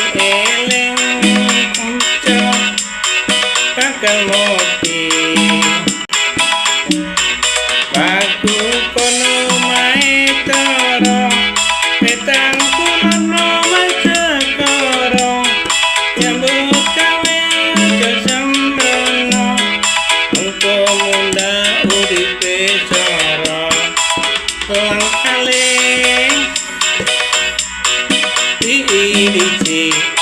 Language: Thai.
Thank you. விழித்தே